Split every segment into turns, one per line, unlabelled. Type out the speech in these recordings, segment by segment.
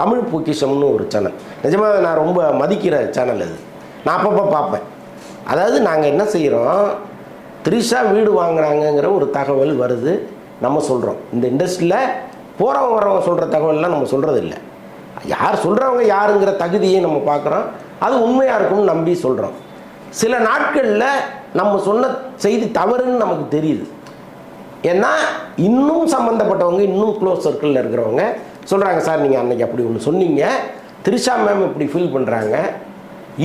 தமிழ் பொக்கிஷம்னு ஒரு சேனல் நிஜமாக நான் ரொம்ப மதிக்கிற சேனல் அது. நான் அப்பப்போ பார்ப்பேன். அதாவது நாங்கள் என்ன செய்கிறோம் த்ரிஷா வீடு வாங்குறாங்கங்கிற ஒரு தகவல் வருது. நம்ம சொல்கிறோம் இந்த இண்டஸ்ட்ரியில் போகிறவங்க வரவங்க சொல்கிற தகவல்லாம் நம்ம சொல்கிறது இல்லை யார் சொல்கிறவங்க யாருங்கிற தகுதியை நம்ம பார்க்குறோம். அது உண்மையாக இருக்கும்னு நம்பி சொல்கிறோம் சில நாட்களில் நம்ம சொன்ன செய்தி தவறுன்னு நமக்கு தெரியுது. ஏன்னா இன்னும் சம்மந்தப்பட்டவங்க இன்னும் க்ளோஸ் சர்க்கிளில் இருக்கிறவங்க சொல்கிறாங்க சார் நீங்கள் அன்னைக்கு அப்படி ஒன்று சொன்னீங்க. திரிஷா மேம் இப்படி ஃபீல் பண்ணுறாங்க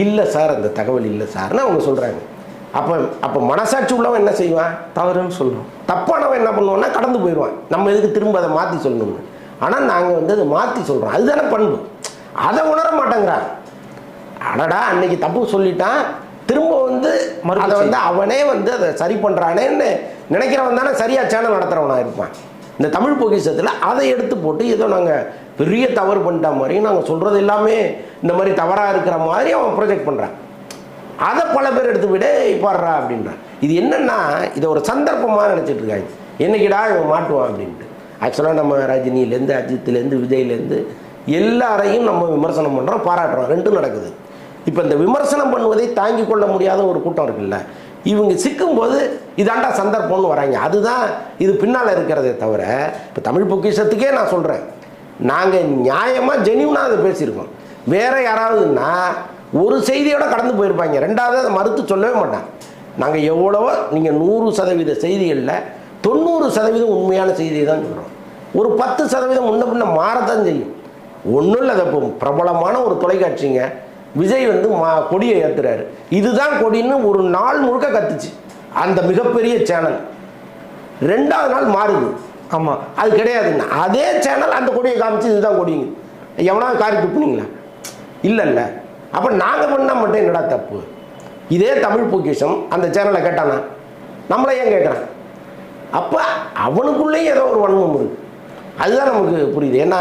இல்லை சார் அந்த தகவல் இல்லை சார்னு அவங்க சொல்கிறாங்க அப்போ அப்போ மனசாட்சி உள்ளவன் என்ன செய்வான்?
தவறுன்னு சொல்லுவோம்
தப்பானவன் என்ன பண்ணுவான்னா கடந்து போயிடுவான். நம்ம எதுக்கு திரும்ப அதை மாற்றி சொல்லணும்னு. ஆனால் நாங்கள் வந்து அதை மாற்றி சொல்கிறோம் அதுதானே பண்பு. அதை உணர மாட்டேங்கிறான். அடடா அன்னைக்கு தப்பு சொல்லிட்டான். திரும்ப வந்து அதை வந்து அவனே வந்து அதை சரி பண்ணுறானேன்னு நினைக்கிறவன் தானே சரியாக சேனல் நடத்துகிறவனா இருப்பான். இந்த தமிழ் பொக்கிஷத்தில் அதை எடுத்து போட்டு ஏதோ நாங்கள் பெரிய தவறு பண்ணிட்ட மாதிரி நாங்கள் சொல்கிறது எல்லாமே இந்த மாதிரி தவறாக இருக்கிற மாதிரி அவன் ப்ரொஜெக்ட் பண்ணுறான் அதை பல பேர் எடுத்து விட பாடுறா அப்படின்றான். இது என்னென்னா இதை ஒரு சந்தர்ப்பமாக நினச்சிட்டு இருக்காங்க என்னைக்கிடா இவன் மாட்டுவான் அப்படின்ட்டு. ஆக்சுவலாக நம்ம ரஜினியிலேருந்து அஜித்லேருந்து விஜய்லேருந்து எல்லாரையும் நம்ம விமர்சனம் பண்ணுறோம் பாராட்டுறோம். ரெண்டும் நடக்குது. இப்போ இந்த விமர்சனம் பண்ணுவதை தாங்கிக் கொள்ள முடியாத ஒரு கூட்டம் இருக்குல்ல. இவங்க சிக்கும்போது இதாண்டா சந்தர்ப்பம்னு வராங்க. அதுதான் இது பின்னால் இருக்கிறதே தவிர இப்போ தமிழ் பொக்கிஷத்துக்கே நான் சொல்கிறேன் நாங்கள் நியாயமாக ஜெனியூனாக அதை பேசியிருக்கோம். வேற யாராவதுன்னா ஒரு செய்தியோட கடந்து போயிருப்பாங்க. ரெண்டாவது அதை மறுத்து சொல்லவே மாட்டாங்க. நாங்கள் எவ்வளவோ நீங்கள் நூறு சதவீத செய்திகளில் தொண்ணூறு சதவீதம் உண்மையான செய்தியை தான் சொல்கிறோம் ஒரு பத்து சதவீதம் முன்ன பின்ன மாறத்தான் செய்யும். ஒன்றும் இல்லை அதை இப்போ பிரபலமான ஒரு தொலைக்காட்சிங்க. விஜய் வந்து மா கொடியை ஏற்றுறாரு இதுதான் கொடின்னு ஒரு நாள் முழுக்க கத்துச்சு. அந்த மிகப்பெரிய சேனல். ரெண்டாவது நாள் மாறுது.
ஆமாம்
அது கிடையாதுங்க அதே சேனல் அந்த கொடியை காமிச்சு இதுதான் கொடிங்க. எவனாவது காரி துப்புனீங்களா இல்லை இல்லை அப்போ நாங்கள் பண்ணால் மட்டும் என்னடா தப்பு? இதே தமிழ் பொக்கிஷம் அந்த சேனலை கேட்டானா? நம்மளை ஏன் கேட்குறான்? அப்போ அவனுக்குள்ளேயும் ஏதோ ஒரு வன்மம் இருக்கு. அதுதான் நமக்கு புரியுது. ஏன்னா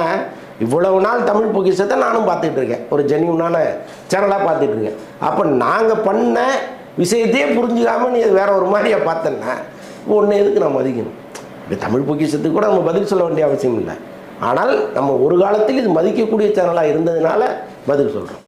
இவ்வளவு நாள் தமிழ் பொக்கிஷத்தை நானும் பார்த்துட்டு இருக்கேன். ஒரு ஜென்யூனான சேனலாக பார்த்துட்டு இருக்கேன். அப்போ நாங்கள் பண்ண விஷயத்தையே புரிஞ்சுக்காமல் நீ அது வேற ஒரு மாதிரியாக பார்த்தேன்னா ஒன்று எதுக்கு நான் மதிக்கணும்? இப்போ தமிழ் பொக்கிஷத்துக்கு கூட நம்ம பதில் சொல்ல வேண்டிய அவசியம் இல்லை. ஆனால் நம்ம ஒரு காலத்தில் இது மதிக்கக்கூடிய சேனலாக இருந்ததுனால பதில் சொல்கிறோம்